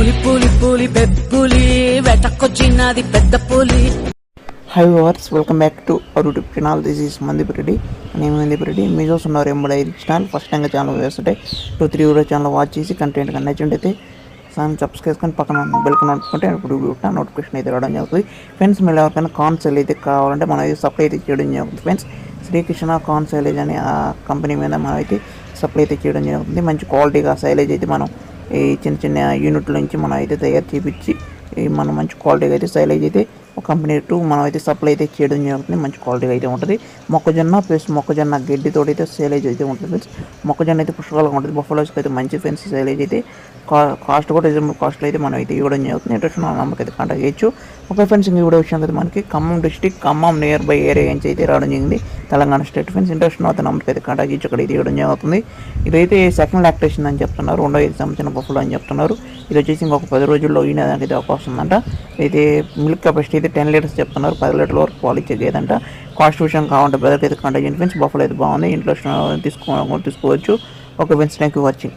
పులి పులి పులి పెప్పులి వెటకొచ్చినది పెద్ద పులి. Hi verse welcome back to our YouTube channel this is Mandeep Reddy నేను మందిప్ రెడ్డి మీరు చూస్తున్నారు ఎంబడి ఐదు ఛానల్ ఫస్ట్ టైంగా ఛానల్ వేస్తుంటే two three video channel watch చేసి కంటెంట్ కానీ నచ్చినట్టయితే సాన్ సబ్స్క్రైబ్ చేసుకొని పక్కన బెల్ నోటుకుంటే ఇప్పుడు వీడియో నోటిఫికేషన్ అయితే రావడం జరుగుతుంది. ఫ్రెండ్స్ మీరు ఎవరికైనా కాన్సెల్ అయితే కావాలంటే మనం అయితే సప్లై అయితే చేయడం జరుగుతుంది. ఫ్రెండ్స్ శ్రీకృష్ణ కాన్ సైలేజ్ అనే ఆ కంపెనీ మీద మనం అయితే సప్లై అయితే చేయడం జరుగుతుంది. మంచి క్వాలిటీగా సైలేజ్ అయితే మనం ఈ చిన్న చిన్న యూనిట్ల నుంచి మనం అయితే తయారు చేపించి మనం మంచి క్వాలిటీగా అయితే సైలేజ్ అయితే కంపెనీ టు మనం అయితే సప్లై అయితే చేయడం జరుగుతుంది. మంచి క్వాలిటీగా అయితే ఉంటుంది. మొక్కజొన్న ప్లస్ మొక్కజొన్న గడ్డితో అయితే సేలేజ్ అయితే ఉంటుంది ఫ్రెండ్స్. మొక్కజొన్న అయితే పుష్కలంగా ఉంటుంది. బొఫలోస్కి అయితే మంచి ఫ్రెండ్స్ సేలేజ్ అయితే. కా- కాస్ట్ కూడా రీజనబుల్ కాస్ట్లో అయితే మనం అయితే ఇవ్వడం జరుగుతుంది. ఇంట్రెస్ట్ ఉన్న నమ్మకం అయితే కాంటాక్ట్ చేయొచ్చు. ఓకే ఫ్రెండ్స్ ఇంక వీడియో విషయం అయితే మనకి Khammam district Khammam nearby area నుంచి అయితే రావడం జరిగింది. తెలంగాణ స్టేట్ ఫ్రెండ్స్ ఇంట్రెస్ట్ ఉన్న నమ్మకం అయితే కాంటాక్ట్ చేయొచ్చు. అక్కడ అయితే ఇవ్వడం జరుగుతుంది. ఇదైతే సెకండ్ లాక్టేషన్ అని చెప్తున్నారు. రెండో ఐదు సంవత్సరం బొఫలో అని చెప్తున్నారు. ఇది వచ్చేసి ఇంకొక పది రోజుల్లో ఈయనదానికి అయితే అవకాశం ఉందంట. అయితే మిల్క్ కెపాసిటీ అయితే టెన్ లీటర్స్ చెప్తున్నారు పది లీటర్ల వరకు పాలు ఇచ్చేది ఏదంట? కాస్ట్ విషయం కావాలంటే బ్రదర్కి అయితే కాంటాక్ట్ చేయండి ఫ్రెండ్స్ బఫలో అయితే బాగుంది. ఇంట్లో తీసుకో తీసుకోవచ్చు. Okay friends thank you watching